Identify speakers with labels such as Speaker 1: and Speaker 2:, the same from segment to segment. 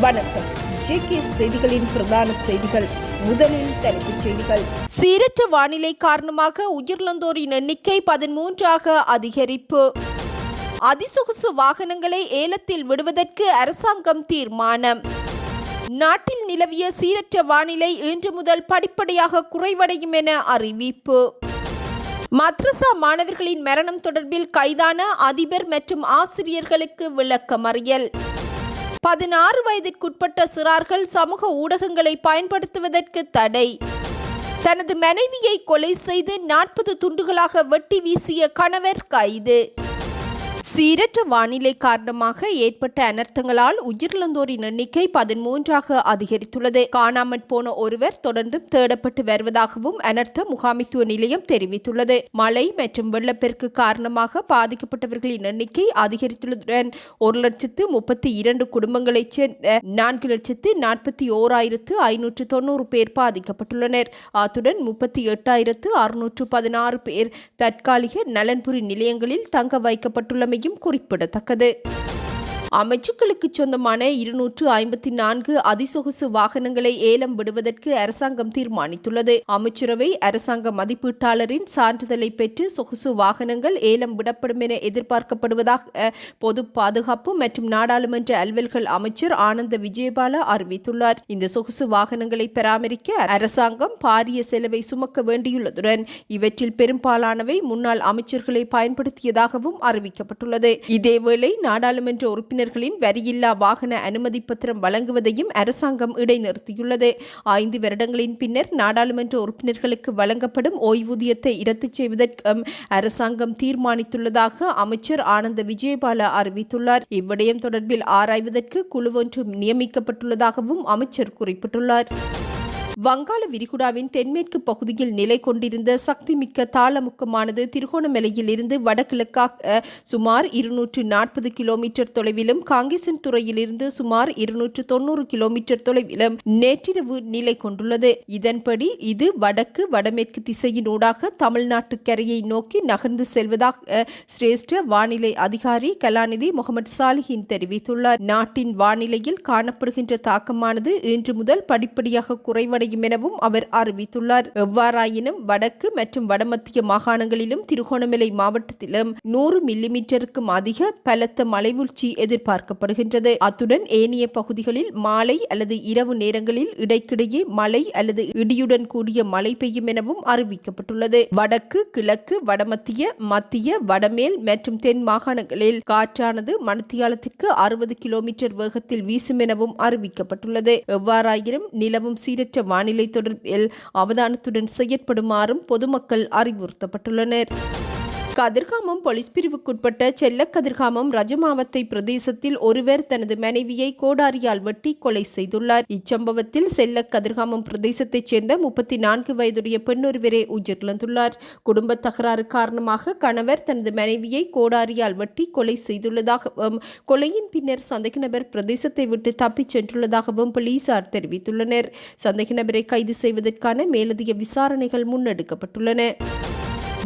Speaker 1: வணக்கம். ஜேகே செய்திகளின் பிரதான செய்திகள். முதலில் தலைப்புச் செய்திகள். சீரற்ற வானிலை காரணமாக உயிரிழந்தோரின் எண்ணிக்கை பதிமூன்றாக அதிகரிப்பு. அதிசொகுசு வாகனங்களை ஏலத்தில் விடுவதற்கு அரசாங்கம் தீர்மானம். நாட்டில் நிலவிய சீரற்ற வானிலை இன்று முதல் படிப்படியாக குறைவடையும் என அறிவிப்பு. மத்ரசா மாணவர்களின் மரணம் தொடர்பில் கைதான அதிபர் மற்றும் ஆசிரியர்களுக்கு விளக்கமறியல். பதினாறு வயதிற்குட்பட்ட சிறார்கள் சமூக ஊடகங்களை பயன்படுத்துவதற்கு தடை. தனது மனைவியை கொலை செய்து நாற்பது துண்டுகளாக வெட்டி வீசிய கணவர் கைது. சீரற்ற வானிலை காரணமாக ஏற்பட்ட அனர்த்தங்களால் உயிரிழந்தோரின் எண்ணிக்கை பதிமூன்றாக அதிகரித்துள்ளது. காணாமற் போன ஒருவர் தொடர்ந்தும் தேடப்பட்டு வருவதாகவும் அனர்த்த முகாமித்துவ நிலையம் தெரிவித்துள்ளது. மழை மற்றும் வெள்ளப்பெருக்கு காரணமாக பாதிக்கப்பட்டவர்களின் எண்ணிக்கை அதிகரித்துள்ளதுடன் ஒரு லட்சத்து முப்பத்தி இரண்டு குடும்பங்களைச் சேர்ந்த நான்கு லட்சத்து நாற்பத்தி ஓராயிரத்து ஐநூற்று தொண்ணூறு பேர் பாதிக்கப்பட்டுள்ளனர். அத்துடன் முப்பத்தி எட்டாயிரத்து அறுநூற்று பதினாறு பேர் தற்காலிக நலன்புரி நிலையங்களில் தங்க வைக்கப்பட்டுள்ளமை வைக்கப்பட்டுள்ளமையும் குறிப்பிடத்தக்கது. அமைச்சுக்களுக்கு சொந்தமான இருநூற்று ஐம்பத்தி நான்கு அதிசொகுசு வாகனங்களை ஏலம் விடுவதற்கு அரசாங்கம் தீர்மானித்துள்ளது. அமைச்சரவை அரசாங்க மதிப்பீட்டாளரின் சான்றிதழை பெற்று சொகுசு வாகனங்கள் ஏலம் விடப்படும் என எதிர்பார்க்கப்படுவதாக பொது பாதுகாப்பு மற்றும் நாடாளுமன்ற அலுவல்கள் அமைச்சர் ஆனந்த விஜயபால அறிவித்துள்ளார். இந்த சொகுசு வாகனங்களை பராமரிக்க அரசாங்கம் பாரிய செலவை சுமக்க வேண்டியுள்ளதுடன் இவற்றில் பெரும்பாலானவை முன்னாள் அமைச்சர்களை பயன்படுத்தியதாகவும் அறிவிக்கப்பட்டுள்ளது. இதேவேளை நாடாளுமன்ற உறுப்பினர் உறுப்பினர்களின் வரியில்லா வாகன அனுமதி பத்திரம் வழங்குவதையும் அரசாங்கம் இடைநிறுத்தியுள்ளது. ஐந்து வருடங்களின் பின்னர் நாடாளுமன்ற உறுப்பினர்களுக்கு வழங்கப்படும் ஓய்வூதியத்தை இரத்து செய்வதற்கும் அரசாங்கம் தீர்மானித்துள்ளதாக அமைச்சர் ஆனந்த விஜயபால அறிவித்துள்ளார். இவ்விடயம் தொடர்பில் ஆராய்வதற்கு குழு ஒன்று நியமிக்கப்பட்டுள்ளதாகவும் அமைச்சர் குறிப்பிட்டுள்ளார். வங்காள விரிகுடாவின் தென்மேற்கு பகுதியில் நிலை கொண்டிருந்த சக்திமிக்க தாளமுக்கமானது திருகோணமலையில் இருந்து வடகிழக்காக சுமார் இருநூற்று நாற்பது கிலோமீட்டர் தொலைவிலும் காங்கேசன் துறையிலிருந்து சுமார் இருநூற்று தொண்ணூறு கிலோமீட்டர் தொலைவிலும் நேற்றிரவு நிலை கொண்டுள்ளது. இதன்படி இது வடக்கு வடமேற்கு திசையினூடாக தமிழ்நாட்டு கரையை நோக்கி நகர்ந்து செல்வதாக சிரேஷ்ட வானிலை அதிகாரி கலாநிதி முகமது சாலிஹின் தெரிவித்துள்ளார். நாட்டின் வானிலையில் காணப்படுகின்ற தாக்கமானது இன்று முதல் படிப்படியாக குறைவடை குறையும் எனவும் அவர் அறிவித்துள்ளார். எவ்வாறாயினும் வடக்கு மற்றும் வடமத்திய மாகாணங்களிலும் திருகோணமலை மாவட்டத்திலும் நூறு மில்லிமீட்டருக்கும் அதிக பலத்த மலைவீழ்ச்சி எதிர்பார்க்கப்படுகின்றது. அத்துடன் ஏனைய பகுதிகளில் மாலை அல்லது இரவு நேரங்களில் இடைக்கிடையே மழை அல்லது இடியுடன் கூடிய மழை பெய்யும் எனவும் அறிவிக்கப்பட்டுள்ளது. வடக்கு கிழக்கு வடமத்திய மத்திய வடமேல் மற்றும் தென் மாகாணங்களில் காற்றானது மணத்தியாலத்திற்கு அறுபது கிலோமீட்டர் வேகத்தில் வீசும் எனவும் அறிவிக்கப்பட்டுள்ளது. எவ்வாறாயினும் நிலவும் சீரற்ற வானிலை தொடர்பில் அவதானத்துடன் செயற்படுமாறும் பொதுமக்கள் அறிவுறுத்தப்பட்டுள்ளனர். கதிர்காமம் போலீஸ் பிரிவுக்குட்பட்ட செல்ல கதிர்காமம் ரஜமாவத்தை பிரதேசத்தில் ஒருவர் தனது மனைவியை கோடாரியால் வெட்டி கொலை செய்துள்ளார். இச்சம்பவத்தில் செல்ல கதிர்காமம் பிரதேசத்தைச் சேர்ந்த முப்பத்தி நான்கு வயதுடைய பெண்ணொருவரே உயிரிழந்துள்ளார். குடும்ப தகராறு காரணமாக கணவர் தனது மனைவியை கோடாரியால் வெட்டி கொலை செய்துள்ளதாகவும் கொலையின் பின்னர் சந்தேக நபர் பிரதேசத்தை விட்டு தப்பிச் சென்றுள்ளதாகவும் போலீசார் தெரிவித்துள்ளனர். சந்தேக நபரை கைது செய்வதற்கான மேலதிக விசாரணைகள் முன்னெடுக்கப்பட்டுள்ளன.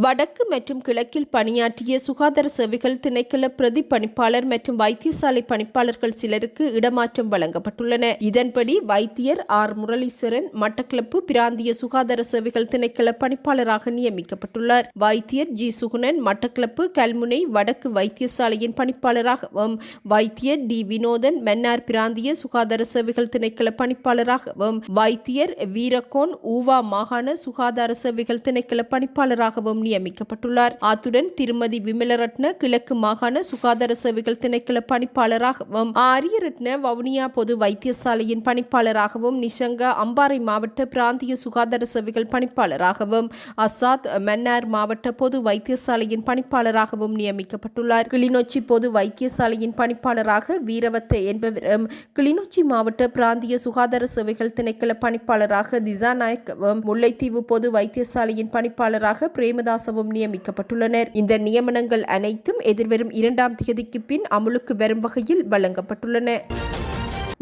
Speaker 1: வடக்கு மற்றும் கிழக்கில் பணியாற்றிய சுகாதார சேவைகள் திணைக்கள பிரதி பணிப்பாளர் மற்றும் வைத்தியசாலை பணிப்பாளர்கள் சிலருக்கு இடமாற்றம் வழங்கப்பட்டுள்ளன. இதன்படி வைத்தியர் ஆர். முரளீஸ்வரன் மட்டக்களப்பு பிராந்திய சுகாதார சேவைகள் திணைக்கள பணிப்பாளராக நியமிக்கப்பட்டுள்ளார். வைத்தியர் ஜி. சுகுணன் மட்டக்களப்பு கல்முனை வடக்கு வைத்தியசாலையின் பணிப்பாளராகவும் வைத்தியர் டி. வினோதன் மன்னார் பிராந்திய சுகாதார சேவைகள் திணைக்கள பணிப்பாளராகவும் வைத்தியர் வீரகோன் ஊவா மாகாண சுகாதார சேவைகள் திணைக்கள பணிப்பாளராகவும் நியமிக்கப்பட்டுள்ளார் அத்துடன் திருமதி விமலரட்ன கிழக்கு மாகாண சுகாதார சேவைகள் திணைக்கள பணிப்பாளராகவும் ஆரியரட்ன வவுனியா பொது வைத்தியசாலையின் பணிப்பாளராகவும் நிஷங்க அம்பாறை மாவட்ட பிராந்திய சுகாதார சேவைகள் பணிப்பாளராகவும் அசாத் மன்னார் மாவட்ட பொது வைத்தியசாலையின் பணிப்பாளராகவும் நியமிக்கப்பட்டுள்ளார். கிளிநொச்சி பொது வைத்தியசாலையின் பணிப்பாளராக வீரவத்த என்பவரும் கிளிநொச்சி மாவட்ட பிராந்திய சுகாதார சேவைகள் திணைக்கள பணிப்பாளராக திசாநாயக்கவும் முல்லைத்தீவு பொது வைத்தியசாலையின் பணிப்பாளராக பிரேமதா கண்ணதாசவும் நியமிக்கப்பட்டுள்ளனர். இந்த நியமனங்கள் அனைத்தும் எதிர்வரும் இரண்டாம் தேதிக்கு பின் அமுலுக்கு வரும் வகையில் வழங்கப்பட்டுள்ளன.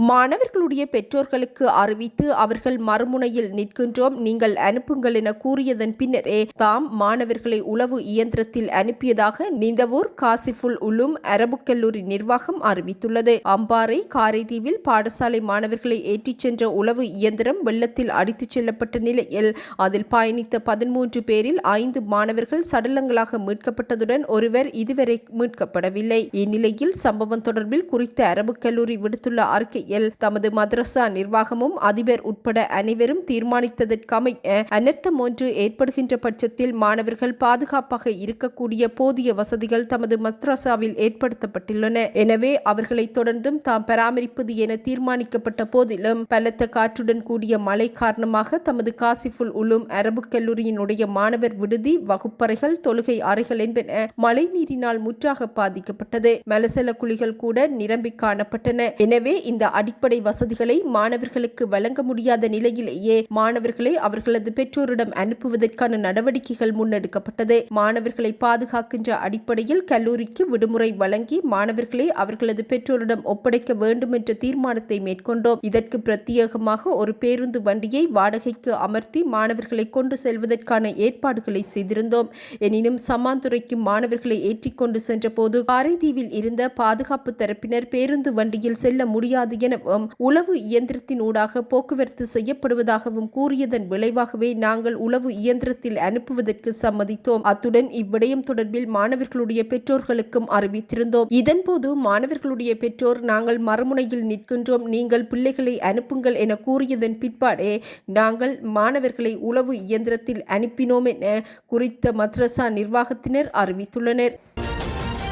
Speaker 1: மாணவர்களுடைய பெற்றோர்களுக்கு அறிவித்து அவர்கள் மறுமுனையில் நிற்கின்றோம். நீங்கள் அனுப்புங்கள் என கூறியதன் பின்னரே தாம் மாணவர்களை உளவு இயந்திரத்தில் அனுப்பியதாக நிந்தவூர் காசிஃபுல் உலும் அரபு கல்லூரி நிர்வாகம் அறிவித்துள்ளது. அம்பாறை காரைதீவில் பாடசாலை மாணவர்களை ஏற்றிச் சென்ற உளவு இயந்திரம் வெள்ளத்தில் அடித்துச் செல்லப்பட்ட நிலையில் அதில் பயணித்த பதிமூன்று பேரில் ஐந்து மாணவர்கள் சடலங்களாக மீட்கப்பட்டதுடன் ஒருவர் இதுவரை மீட்கப்படவில்லை. இந்நிலையில் சம்பவம் தொடர்பில் குறித்த அரபு கல்லூரி விடுத்துள்ள நிலையில் தமது மதரசா நிர்வாகமும் அதிபர் உட்பட அனைவரும் தீர்மானித்ததற்கமைய அனர்த்தம் ஒன்று ஏற்படுகின்ற பட்சத்தில் மாணவர்கள் பாதுகாப்பாக இருக்கக்கூடிய போதிய வசதிகள் தமது மத்ராசாவில் ஏற்படுத்தப்பட்டுள்ளன. எனவே அவர்களை தொடர்ந்தும் தாம் பராமரிப்பது என தீர்மானிக்கப்பட்ட போதிலும் பலத்த காற்றுடன் கூடிய மழை காரணமாக தமது காசிஃபுல் உளும் அரபு கல்லூரியினுடைய மாணவர் விடுதி வகுப்பறைகள் தொழுகை அறைகள் என்பன மழை நீரினால் முற்றாக பாதிக்கப்பட்டது. மலசல குழிகள் கூட நிரம்பி காணப்பட்டன. எனவே இந்த அடிப்படை வசதிகளை மாணவர்களுக்கு வழங்க முடியாத நிலையிலேயே மாணவர்களை அவர்களது பெற்றோரிடம் அனுப்புவதற்கான நடவடிக்கைகள் முன்னெடுக்கப்பட்டது. மாணவர்களை பாதுகாக்கின்ற அடிப்படையில் கல்லூரிக்கு விடுமுறை வழங்கி மாணவர்களை அவர்களது பெற்றோரிடம் ஒப்படைக்க வேண்டும் என்ற தீர்மானத்தை மேற்கொண்டோம். இதற்கு பிரத்யேகமாக ஒரு பேருந்து வண்டியை வாடகைக்கு அமர்த்தி மாணவர்களை கொண்டு செல்வதற்கான ஏற்பாடுகளை செய்திருந்தோம். எனினும் சம்மாந்துறைக்கு மாணவர்களை ஏற்றிக்கொண்டு சென்றபோது காரைதீவில் இருந்த பாதுகாப்பு தரப்பினர் பேருந்து வண்டியில் செல்ல முடியாது எனவும் உளவு இயந்திரத்தின் ஊடாக போக்குவரத்து செய்யப்படுவதாகவும் கூறியதன் விளைவாகவே நாங்கள் உளவு இயந்திரத்தில் அனுப்புவதற்கு சம்மதித்தோம். அத்துடன் இவ்விடயம் தொடர்பில் மாணவர்களுடைய பெற்றோர்களுக்கும் அறிவித்திருந்தோம். இதன்போது மாணவர்களுடைய பெற்றோர் நாங்கள் மறுமுனையில் நிற்கின்றோம். நீங்கள் பிள்ளைகளை அனுப்புங்கள் என கூறியதன் பிற்பாடே நாங்கள் மாணவர்களை உளவு இயந்திரத்தில் அனுப்பினோம் என குறித்த மத்ரசா நிர்வாகத்தினர் அறிவித்துள்ளனர்.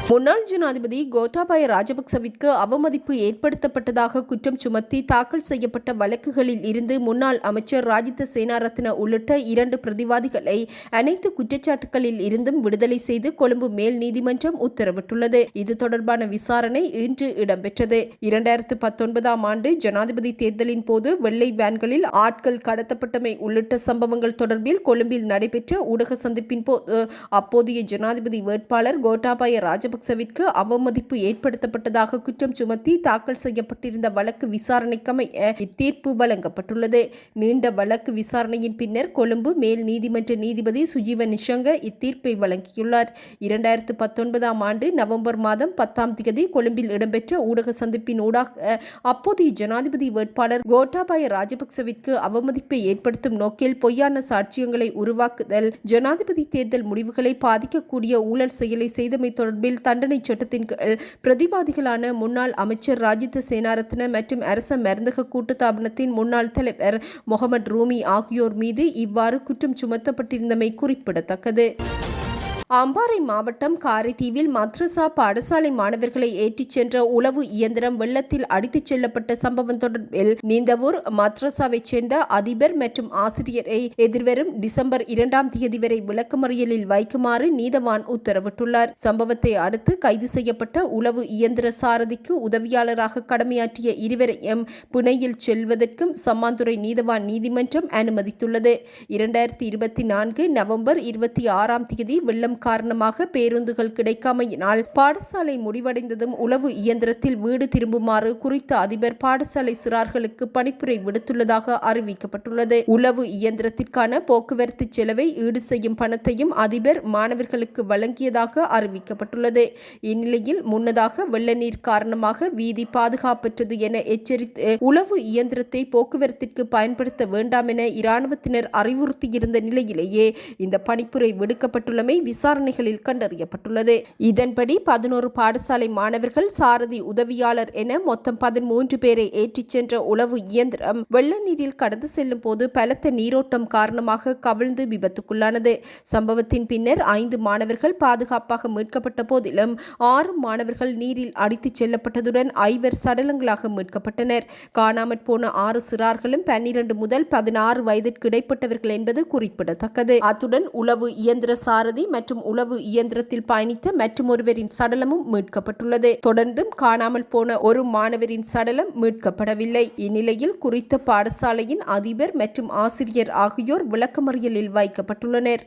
Speaker 1: முன்னாள் ஜனாதிபதி கோட்டாபாய ராஜபக்சவிற்கு அவமதிப்பு ஏற்படுத்தப்பட்டதாக குற்றம் சுமத்தி தாக்கல் செய்யப்பட்ட வழக்குகளில் இருந்து முன்னாள் அமைச்சர் ராஜித சேனாரத்ன உள்ளிட்ட இரண்டு பிரதிவாதிகளை அனைத்து குற்றச்சாட்டுகளில் இருந்தும் விடுதலை செய்து கொழும்பு மேல் நீதிமன்றம் உத்தரவிட்டுள்ளது. இது தொடர்பான விசாரணை இன்று இடம்பெற்றது. இரண்டாயிரத்து பத்தொன்பதாம் ஆண்டு ஜனாதிபதி தேர்தலின் போது வெள்ளை வேன்களில் ஆட்கள் கடத்தப்பட்டமை உள்ளிட்ட சம்பவங்கள் தொடர்பில் கொழும்பில் நடைபெற்ற ஊடக சந்திப்பின் போது அப்போதைய ஜனாதிபதி வேட்பாளர் கோட்டாபாய ராஜபக்ச ராஜபக்சவிற்கு அவமதிப்பு ஏற்படுத்தப்பட்டதாக குற்றம் சுமத்தி தாக்கல் செய்யப்பட்டிருந்த வழக்கு விசாரணைக்கமைய இத்தீர்ப்பு வழங்கப்பட்டுள்ளது. நீண்ட வழக்கு விசாரணையின் பின்னர் கொழும்பு மேல் நீதிமன்ற நீதிபதி சுஜீவ நிஷங்க இத்தீர்ப்பை வழங்கியுள்ளார். இரண்டாயிரத்து பத்தொன்பதாம் ஆண்டு நவம்பர் மாதம் பத்தாம் தேதி கொழும்பில் இடம்பெற்ற ஊடக சந்திப்பின் ஊடாக அப்போதைய ஜனாதிபதி வேட்பாளர் கோட்டாபாய ராஜபக்சவிற்கு அவமதிப்பை ஏற்படுத்தும் நோக்கில் பொய்யான சாட்சியங்களை உருவாக்குதல் ஜனாதிபதி தேர்தல் முடிவுகளை பாதிக்கக்கூடிய ஊழல் செயலை செய்தமை தொடர்பில் தண்டனை சட்டத்தின் கீழ் பிரதிவாதிகளான முன்னாள் அமைச்சர் ராஜித சேனாரத்ன மற்றும் அரச மருந்தக கூட்டுத்தாபனத்தின் முன்னாள் தலைவர் முகமது ரூமி ஆகியோர் மீது இவ்வாறு குற்றம் சுமத்தப்பட்டிருந்தமை குறிப்பிடத்தக்கது. அம்பாறை மாவட்டம் காரைதீவில் மத்ரசா பாடசாலை மாணவர்களை ஏற்றிச் சென்ற உளவு இயந்திரம் வெள்ளத்தில் அடித்துச் செல்லப்பட்ட சம்பவம் தொடர்பில் நீந்தவூர் மத்ரசாவைச் சேர்ந்த அதிபர் மற்றும் ஆசிரியரை எதிர்வரும் டிசம்பர் இரண்டாம் தேதி வரை விளக்கமறியலில் வைக்குமாறு நீதவான் உத்தரவிட்டுள்ளார். சம்பவத்தை அடுத்து கைது செய்யப்பட்ட உளவு இயந்திர சாரதிக்கு உதவியாளராக கடமையாற்றிய இருவரையும் பிணையில் செல்வதற்கும் சம்மாந்துறை நீதவான் நீதிமன்றம் அனுமதித்துள்ளது. இரண்டாயிரத்தி இருபத்தி நான்கு நவம்பர் இருபத்தி ஆறாம் தேதி வெள்ளம் காரணமாக பேருந்துகள் கிடைக்காமையினால் பாடசாலை முடிவடைந்ததும் உளவு இயந்திரத்தில் வீடு திரும்புமாறு குறித்த அதிபர் பாடசாலை சிறார்களுக்கு பணிப்புரை விடுத்துள்ளதாக அறிவிக்கப்பட்டுள்ளது. உளவு இயந்திரத்திற்கான போக்குவரத்து செலவை ஈடு செய்யும் பணத்தையும் அதிபர் மாணவர்களுக்கு வழங்கியதாக அறிவிக்கப்பட்டுள்ளது. இந்நிலையில் முன்னதாக வெள்ள நீர் காரணமாக வீதி பாதுகாப்பற்றது என எச்சரித்து உளவு இயந்திரத்தை போக்குவரத்திற்கு பயன்படுத்த வேண்டாம் என இராணுவத்தினர் அறிவுறுத்தியிருந்த நிலையிலேயே இந்த பணிப்புரை விடுக்கப்பட்டுள்ளமை விசாரணை விசாரணைகளில் கண்டறியப்பட்டுள்ளது. இதன்படி பதினோரு பாடசாலை மாணவர்கள் சாரதி உதவியாளர் என மொத்தம் பதிமூன்று பேரை ஏற்றிச் சென்ற உளவு இயந்திரம் வெள்ள நீரில் கடந்து செல்லும் போது பலத்த நீரோட்டம் காரணமாக கவிழ்ந்து விபத்துக்குள்ளானது. சம்பவத்தின் பின்னர் ஐந்து மாணவர்கள் பாதுகாப்பாக மீட்கப்பட்ட போதிலும் ஆறு மாணவர்கள் நீரில் அடித்துச் செல்லப்பட்டதுடன் ஐவர் சடலங்களாக மீட்கப்பட்டனர். காணாமற் போன ஆறு சிறார்களும் பன்னிரண்டு முதல் பதினாறு வயதிற்கு இடைப்பட்டவர்கள் என்பது குறிப்பிடத்தக்கது. அத்துடன் உளவு இயந்திர சாரதி மற்றும் மற்றும் உளவு இயந்திரத்தில் பயணித்த மற்றொருவரின் சடலமும் மீட்கப்பட்டுள்ளது. தொடர்ந்தும் காணாமல் போன ஒரு மாணவரின் சடலம் மீட்கப்படவில்லை. இந்நிலையில் குறித்த பாடசாலையின் அதிபர் மற்றும் ஆசிரியர் ஆகியோர் விளக்கமறியலில் வைக்கப்பட்டுள்ளனர்.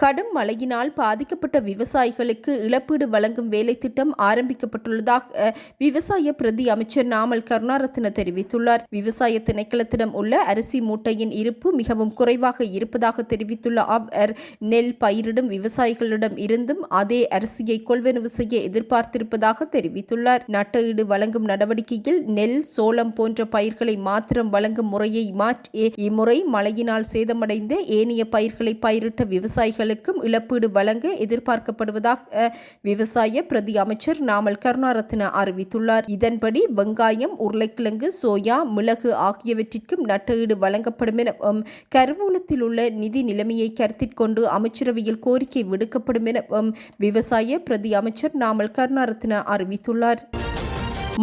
Speaker 1: கடும் மழையினால் பாதிக்கப்பட்ட விவசாயிகளுக்கு இழப்பீடு வழங்கும் வேலை திட்டம் ஆரம்பிக்கப்பட்டுள்ளதாக விவசாய பிரதி அமைச்சர் நாமல் கருணாரத்ன தெரிவித்துள்ளார். விவசாய திணைக்களத்திடம் உள்ள அரிசி மூட்டையின் இருப்பு மிகவும் குறைவாக இருப்பதாக தெரிவித்துள்ள அவர் நெல் பயிரிடும் விவசாயிகளிடம் இருந்தும் அதே அரிசியை கொள்வனவு செய்ய எதிர்பார்த்திருப்பதாக தெரிவித்துள்ளார். நட்டஈடு வழங்கும் நடவடிக்கையில் நெல் சோளம் போன்ற பயிர்களை மாத்திரம் வழங்கும் முறையை மாற்றி இம்முறை மழையினால் சேதமடைந்த ஏனைய பயிர்களை பயிரிட்ட விவசாயிகள் விவசாயிகளுக்கும் இழப்பீடு வழங்க எதிர்பார்க்கப்படுவதாக விவசாய பிரதி அமைச்சர் நாமல் கருணாரத்ன அறிவித்துள்ளார். இதன்படி வெங்காயம் உருளைக்கிழங்கு சோயா மிளகு ஆகியவற்றிற்கும் நட்டஈடு வழங்கப்படும் என கருவூலத்தில் உள்ள நிதி நிலைமையை கருத்தில் கொண்டு அமைச்சரவையில் கோரிக்கை விடுக்கப்படும் என விவசாய பிரதி அமைச்சர் நாமல் கருணாரத்ன அறிவித்துள்ளார்.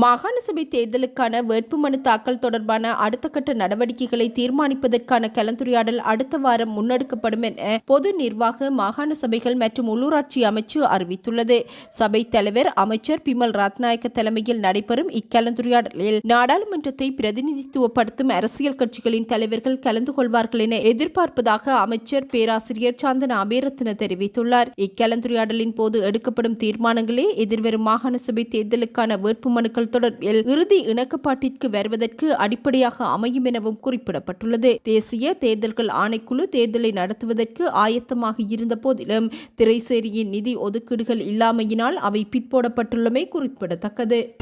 Speaker 1: மாகாண சபை தேர்தலுக்கான வேட்புமனு தாக்கல் தொடர்பான அடுத்த கட்ட நடவடிக்கைகளை தீர்மானிப்பதற்கான கலந்துரையாடல் அடுத்த வாரம் முன்னெடுக்கப்படும் என பொது நிர்வாக மாகாண சபைகள் மற்றும் உள்ளூராட்சி அமைச்சு அறிவித்துள்ளது. சபை தலைவர் அமைச்சர் பிமல் ரத்நாயக்க தலைமையில் நடைபெறும் இக்கலந்துரையாடலில் நாடாளுமன்றத்தை பிரதிநிதித்துவப்படுத்தும் அரசியல் கட்சிகளின் தலைவர்கள் கலந்து கொள்வார்கள் என எதிர்பார்ப்பதாக அமைச்சர் பேராசிரியர் சாந்தன அபேரத்ன தெரிவித்துள்ளார். இக்கலந்துரையாடலின் போது எடுக்கப்படும் தீர்மானங்களே எதிர்வரும் மாகாண சபை தேர்தலுக்கான வேட்புமனுக்கள் தேர்தல்கள் தொடர்பில் இறுதி இணக்கப்பாட்டிற்கு வருவதற்கு அடிப்படையாக அமையும் எனவும் குறிப்பிடப்பட்டுள்ளது. தேசிய தேர்தல்கள் ஆணைக்குழு தேர்தலை நடத்துவதற்கு ஆயத்தமாக இருந்த போதிலும் திரைசேரியின் நிதி ஒதுக்கீடுகள் இல்லாமையினால் அவை பிற்போடப்பட்டுள்ளமை குறிப்பிடத்தக்கது.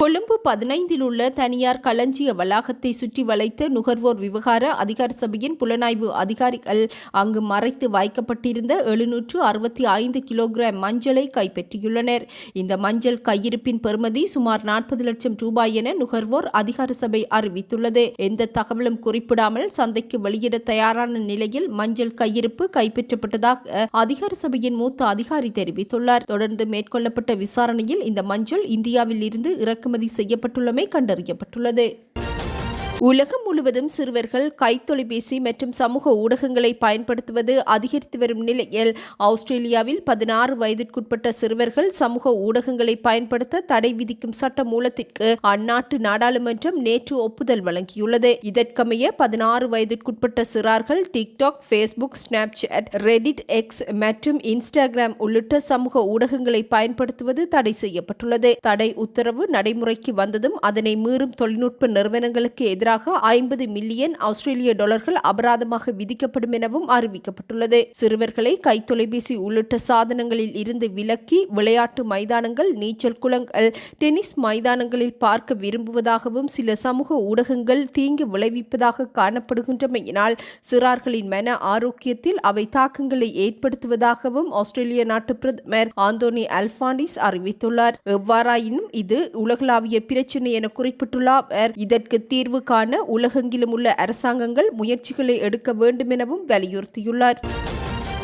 Speaker 1: கொழும்பு பதினைந்தில் உள்ள தனியார் களஞ்சிய வளாகத்தை சுற்றி வளைத்த நுகர்வோர் விவகார அதிகார சபையின் புலனாய்வு அதிகாரிகள் அங்கு மறைத்து வைக்கப்பட்டிருந்த எழுநூற்று அறுபத்தி ஐந்து கிலோகிராம் மஞ்சளை கைப்பற்றியுள்ளனர். இந்த மஞ்சள் கையிருப்பின் பெறுமதி சுமார் நாற்பது லட்சம் ரூபாய் என நுகர்வோர் அதிகார சபை அறிவித்துள்ளது. எந்த தகவலும் குறிப்பிடாமல் சந்தைக்கு வெளியிட தயாரான நிலையில் மஞ்சள் கையிருப்பு கைப்பற்றப்பட்டதாக அதிகார சபையின் மூத்த அதிகாரி தெரிவித்துள்ளார். தொடர்ந்து மேற்கொள்ளப்பட்ட விசாரணையில் இந்த மஞ்சள் இந்தியாவில் இருந்து இறக்கும் இறக்குமதி செய்யப்பட்டுள்ளமை கண்டறியப்பட்டுள்ளது. உலகம் முழுவதும் சிறுவர்கள் கைத்தொலைபேசி மற்றும் சமூக ஊடகங்களை பயன்படுத்துவது அதிகரித்து வரும் நிலையில் ஆஸ்திரேலியாவில் பதினாறு வயதிற்குட்பட்ட சிறுவர்கள் சமூக ஊடகங்களை பயன்படுத்த தடை விதிக்கும் சட்ட மூலத்திற்கு அந்நாட்டு நாடாளுமன்றம் நேற்று ஒப்புதல் வழங்கியுள்ளது. இதற்கமைய பதினாறு வயதிற்குட்பட்ட சிறார்கள் TikTok Facebook Snapchat Reddit X மற்றும் இன்ஸ்டாகிராம் உள்ளிட்ட சமூக ஊடகங்களை பயன்படுத்துவது தடை செய்யப்பட்டுள்ளது. தடை உத்தரவு நடைமுறைக்கு வந்ததும் அதனை மீறும் தொழில்நுட்ப நிறுவனங்களுக்கு எதிராக எதிராக ஐம்பது மில்லியன் ஆஸ்திரேலிய டாலர்கள் அபராதமாக விதிக்கப்படும் எனவும் அறிவிக்கப்பட்டுள்ளது. சிறுவர்களை கைத்தொலைபேசி உள்ளிட்ட சாதனங்களில் இருந்து விலக்கி விளையாட்டு மைதானங்கள் நீச்சல் குளங்கள் டென்னிஸ் மைதானங்களில் பார்க்க விரும்புவதாகவும் சில சமூக ஊடகங்கள் தீங்கு விளைவிப்பதாக காணப்படுகின்றமையினால் சிறார்களின் மன ஆரோக்கியத்தில் அவை தாக்கங்களை ஏற்படுத்துவதாகவும் ஆஸ்திரேலிய நாட்டு பிரதமர் ஆந்தோனி அல்பாண்டிஸ் அறிவித்துள்ளார். எவ்வாறாயினும் இது உலகளாவிய பிரச்சினை என குறிப்பிட்டுள்ள அவர் இதற்கு தீர்வு காண தொடர்பான உலகெங்கிலும் உள்ள அரசாங்கங்கள் முயற்சிகளை எடுக்க வேண்டும் எனவும் வலியுறுத்தியுள்ளார்.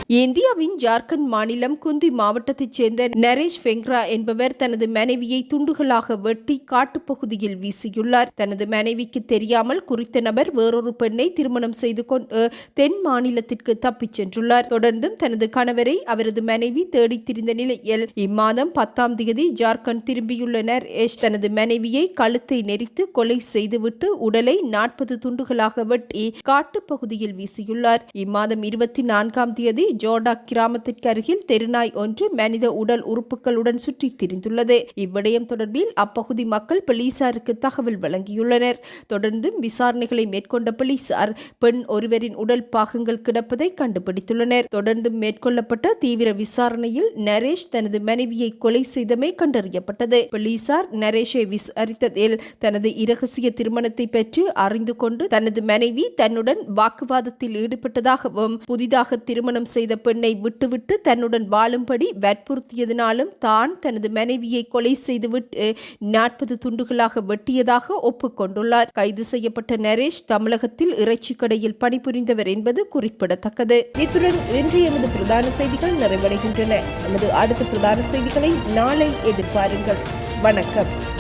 Speaker 1: இந்தியாவின் ஜார்க்கண்ட் மாநிலம் குந்தி மாவட்டத்தைச் சேர்ந்த நரேஷ் வெங்க்ரா என்பவர் தனது மனைவியை துண்டுகளாக வெட்டி காட்டுப்பகுதியில் வீசியுள்ளார். தனது மனைவிக்கு தெரியாமல் குறித்த நபர் வேறொரு பெண்ணை திருமணம் செய்து கொண்டு தென் மாநிலத்திற்கு தப்பிச் சென்றுள்ளார். தொடர்ந்தும் தனது கணவரை அவரது மனைவி தேடித் திரிந்த நிலையில் இம்மாதம் பத்தாம் தேதி ஜார்க்கண்ட் திரும்பியுள்ள நரேஷ் தனது மனைவியை கழுத்தை நெரித்து கொலை செய்துவிட்டு உடலை நாற்பது துண்டுகளாக வெட்டி காட்டுப்பகுதியில் வீசியுள்ளார். இம்மாதம் இருபத்தி நான்காம் தேதி ஜோர்டா கிராமத்திற்கு அருகில் தெருநாய் ஒன்று மனித உடல் உறுப்புகளுடன் சுற்றி திரிந்துள்ளது. இவ்விடயம் தொடர்பில் அப்பகுதி மக்கள் போலீசாருக்கு தகவல் வழங்கியுள்ளனர். தொடர்ந்து விசாரணைகளை மேற்கொண்ட போலீசார் பெண் ஒருவரின் உடல் பாகங்கள் கிடப்பதை கண்டுபிடித்துள்ளனர். தொடர்ந்து மேற்கொள்ளப்பட்ட தீவிர விசாரணையில் நரேஷ் தனது மனைவியை கொலை செய்தமை கண்டறியப்பட்டது. போலீசார் நரேஷை விசாரித்ததில் தனது இரகசிய திருமணத்தை பற்றி அறிந்து கொண்டு தனது மனைவி தன்னுடன் வாக்குவாதத்தில் ஈடுபட்டதாகவும் புதிதாக திருமணம் செய்த செய்த பெண்ணை விட்டுவிட்டு தன்னுடன் வாழும்படி வற்புறுத்தியதினாலும் தான் தனது மனைவியை கொலை செய்துவிட்டு நாற்பது துண்டுகளாக வெட்டியதாக ஒப்புக்கொண்டுள்ளார். கைது செய்யப்பட்ட நரேஷ் தமிழகத்தில் இறைச்சி கடையில் பணிபுரிந்தவர் என்பது குறிப்பிடத்தக்கது. இத்துடன் இன்று எமது பிரதான செய்திகள் நிறைவடைகின்றன. நமது அடுத்த பிரதான செய்திகளை நாளை எதிர்பாருங்கள். வணக்கம்.